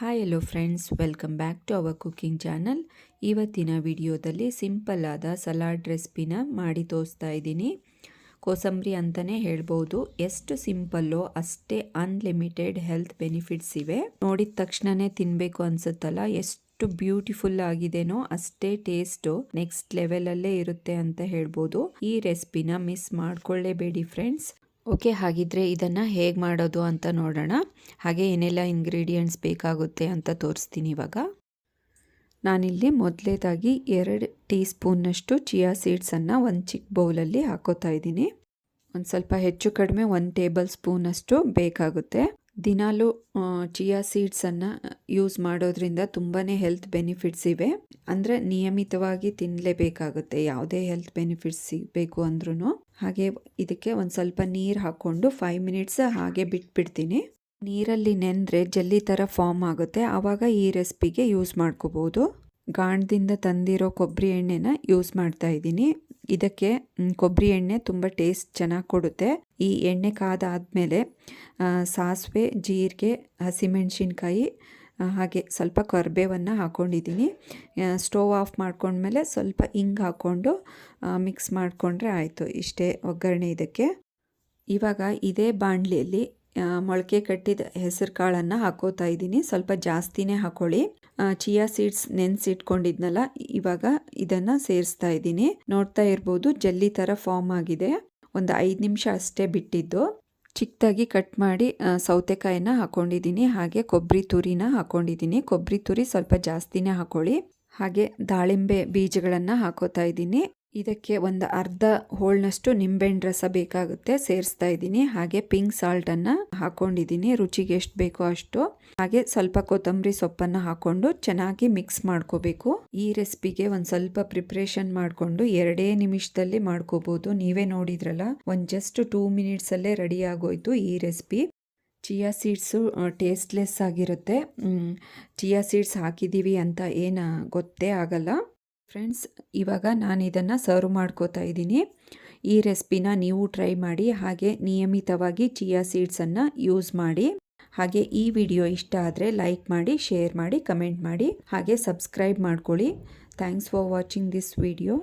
Hi hello friends welcome back to our cooking channel ಇವತ್ತಿನ ವಿಡಿಯೋದಲ್ಲಿ simple ಆದ salad ರೆಸಿಪಿನ ಮಾಡಿ ತೋರಿಸ್ತಾ ಇದ್ದೀನಿ. ಕೋಸಂಬರಿ ಅಂತಲೇ ಹೇಳ್ಬೋದು. ಎಷ್ಟು ಸಿಂಪಲ್ಲೋ ಅಷ್ಟೇ ಅನ್ಲಿಮಿಟೆಡ್ ಹೆಲ್ತ್ ಬೆನಿಫಿಟ್ಸ್ ಇವೆ. ನೋಡಿದ ತಕ್ಷಣನೇ ತಿನ್ನಬೇಕು ಅನ್ಸುತ್ತಲ್ಲ, ಎಷ್ಟು ಬ್ಯೂಟಿಫುಲ್ ಆಗಿದೆನೋ ಅಷ್ಟೇ ಟೇಸ್ಟು ನೆಕ್ಸ್ಟ್ ಲೆವೆಲಲ್ಲೇ ಇರುತ್ತೆ ಅಂತ ಹೇಳ್ಬೋದು. ಈ ರೆಸಿಪಿನ ಮಿಸ್ ಮಾಡಿಕೊಳ್ಳೇಬೇಡಿ ಫ್ರೆಂಡ್ಸ್ ಓಕೆ, ಹಾಗಿದ್ರೆ ಇದನ್ನು ಹೇಗೆ ಮಾಡೋದು ಅಂತ ನೋಡೋಣ. ಹಾಗೆ ಏನೆಲ್ಲ ಇಂಗ್ರೀಡಿಯೆಂಟ್ಸ್ ಬೇಕಾಗುತ್ತೆ ಅಂತ ತೋರಿಸ್ತೀನಿ ಇವಾಗ. ನಾನಿಲ್ಲಿ ಮೊದಲೇದಾಗಿ ಎರಡು ಟೀ ಸ್ಪೂನ್ನಷ್ಟು ಚಿಯಾ ಸೀಡ್ಸನ್ನು ಒಂದು ಚಿಕ್ಕ ಬೌಲಲ್ಲಿ ಹಾಕೋತಾ ಇದ್ದೀನಿ. ಒಂದು ಸ್ವಲ್ಪ ಹೆಚ್ಚು ಕಡಿಮೆ ಒಂದು ಟೇಬಲ್ ಸ್ಪೂನಷ್ಟು ಬೇಕಾಗುತ್ತೆ. ದಿನಾಲು ಚಿಯಾ ಸೀಡ್ಸನ್ನು ಯೂಸ್ ಮಾಡೋದ್ರಿಂದ ತುಂಬಾ ಹೆಲ್ತ್ ಬೆನಿಫಿಟ್ಸ್ ಇವೆ. ಅಂದರೆ ನಿಯಮಿತವಾಗಿ ತಿನ್ನಲೇಬೇಕಾಗುತ್ತೆ ಯಾವುದೇ ಹೆಲ್ತ್ ಬೆನಿಫಿಟ್ಸ್ ಸಿಗಬೇಕು ಅಂದ್ರೂ ಹಾಗೆ ಇದಕ್ಕೆ ಒಂದು ಸ್ವಲ್ಪ ನೀರು ಹಾಕ್ಕೊಂಡು ಫೈವ್ ಮಿನಿಟ್ಸ್ ಹಾಗೆ ಬಿಟ್ಬಿಡ್ತೀನಿ. ನೀರಲ್ಲಿ ನೆಂದರೆ ಜಲ್ಲಿ ಥರ ಫಾರ್ಮ್ ಆಗುತ್ತೆ. ಆವಾಗ ಈ ರೆಸಿಪಿಗೆ ಯೂಸ್ ಮಾಡ್ಕೋಬೋದು. ಗಾಣದಿಂದ ತಂದಿರೋ ಕೊಬ್ಬರಿ ಎಣ್ಣೆನ ಯೂಸ್ ಮಾಡ್ತಾ ಇದ್ದೀನಿ. ಇದಕ್ಕೆ ಕೊಬ್ಬರಿ ಎಣ್ಣೆ ತುಂಬ ಟೇಸ್ಟ್ ಚೆನ್ನಾಗಿ ಕೊಡುತ್ತೆ. ಈ ಎಣ್ಣೆ ಕಾದಾದಮೇಲೆ ಸಾಸಿವೆ, ಜೀರಿಗೆ, ಹಸಿಮೆಣಸಿನ್ಕಾಯಿ ಹಾಗೆ ಸ್ವಲ್ಪ ಕರ್ಬೇವನ್ನು ಹಾಕ್ಕೊಂಡಿದ್ದೀನಿ ಸ್ಟೋವ್ ಆಫ್ ಮಾಡ್ಕೊಂಡ್ಮೇಲೆ ಸ್ವಲ್ಪ ಹಿಂಗೆ ಹಾಕ್ಕೊಂಡು ಮಿಕ್ಸ್ ಮಾಡಿಕೊಂಡ್ರೆ ಆಯಿತು. ಇಷ್ಟೇ ಒಗ್ಗರಣೆ ಇದಕ್ಕೆ. ಇವಾಗ ಇದೇ ಬಾಣಲಿಯಲ್ಲಿ ಮೊಳಕೆ ಕಟ್ಟಿದ ಹೆಸರು ಕಾಳನ್ನು ಹಾಕೋತಾ ಇದ್ದೀನಿ. ಸ್ವಲ್ಪ ಜಾಸ್ತಿನೇ ಹಾಕೊಳ್ಳಿ. ಚಿಯಾ ಸೀಡ್ಸ್ ನೆನೆಸಿಟ್ಕೊಂಡಿದ್ನಲ್ಲ, ಇವಾಗ ಇದನ್ನು ಸೇರಿಸ್ತಾ ಇದ್ದೀನಿ. ನೋಡ್ತಾ ಇರ್ಬೋದು, ಜಲ್ಲಿ ಥರ ಫಾರ್ಮ್ ಆಗಿದೆ. ಒಂದು ಐದು ನಿಮಿಷ ಅಷ್ಟೇ ಬಿಟ್ಟಿದ್ದು. ಚಿಕ್ಕದಾಗಿ ಕಟ್ ಮಾಡಿ ಸೌತೆಕಾಯಿನ ಹಾಕೊಂಡಿದ್ದೀನಿ. ಹಾಗೆ ಕೊಬ್ಬರಿ ತುರಿನ ಹಾಕೊಂಡಿದ್ದೀನಿ. ಕೊಬ್ಬರಿ ತುರಿ ಸ್ವಲ್ಪ ಜಾಸ್ತಿನೇ ಹಾಕೊಳ್ಳಿ. ಹಾಗೆ ದಾಳಿಂಬೆ ಬೀಜಗಳನ್ನು ಹಾಕೋತಾ ಇದ್ದೀನಿ. ಇದಕ್ಕೆ ಒಂದು ಅರ್ಧ ಹೋಳ್ನಷ್ಟು ನಿಂಬೆಹಣ್ಣು ರಸ ಬೇಕಾಗುತ್ತೆ. ಸೇರಿಸ್ತಾ ಇದ್ದೀನಿ. ಹಾಗೆ ಪಿಂಕ್ ಸಾಲ್ಟನ್ನು ಹಾಕೊಂಡಿದ್ದೀನಿ. ರುಚಿಗೆ ಎಷ್ಟು ಬೇಕೋ ಅಷ್ಟು. ಹಾಗೆ ಸ್ವಲ್ಪ ಕೊತ್ತಂಬರಿ ಸೊಪ್ಪನ್ನು ಹಾಕೊಂಡು ಚೆನ್ನಾಗಿ ಮಿಕ್ಸ್ ಮಾಡ್ಕೋಬೇಕು. ಈ ರೆಸಿಪಿಗೆ ಒಂದು ಸ್ವಲ್ಪ ಪ್ರಿಪ್ರೇಷನ್ ಮಾಡಿಕೊಂಡು ಎರಡೇ ನಿಮಿಷದಲ್ಲಿ ಮಾಡ್ಕೋಬೋದು. ನೀವೇ ನೋಡಿದ್ರಲ್ಲ, ಒಂದು ಜಸ್ಟ್ ಟೂ ಮಿನಿಟ್ಸಲ್ಲೇ ರೆಡಿ ಆಗೋಯ್ತು ಈ ರೆಸಿಪಿ. ಚಿಯಾ ಸೀಡ್ಸು ಟೇಸ್ಟ್ಲೆಸ್ ಆಗಿರುತ್ತೆ. ಚಿಯಾ ಸೀಡ್ಸ್ ಹಾಕಿದ್ದೀವಿ ಅಂತ ಏನು ಗೊತ್ತೇ ಆಗಲ್ಲ. ಫ್ರೆಂಡ್ಸ್, ಇವಾಗ ನಾನು ಇದನ್ನು ಸರ್ವ್ ಮಾಡ್ಕೋತಾ ಇದ್ದೀನಿ. ಈ ರೆಸಿಪಿನ ನೀವು ಟ್ರೈ ಮಾಡಿ, ಹಾಗೆ ನಿಯಮಿತವಾಗಿ ಚಿಯಾ ಸೀಡ್ಸನ್ನು ಯೂಸ್ ಮಾಡಿ. ಹಾಗೆ ಈ ವಿಡಿಯೋ ಇಷ್ಟ ಆದರೆ ಲೈಕ್ ಮಾಡಿ, ಶೇರ್ ಮಾಡಿ, ಕಮೆಂಟ್ ಮಾಡಿ, ಹಾಗೆ ಸಬ್ಸ್ಕ್ರೈಬ್ ಮಾಡ್ಕೊಳ್ಳಿ. Thanks for watching this video.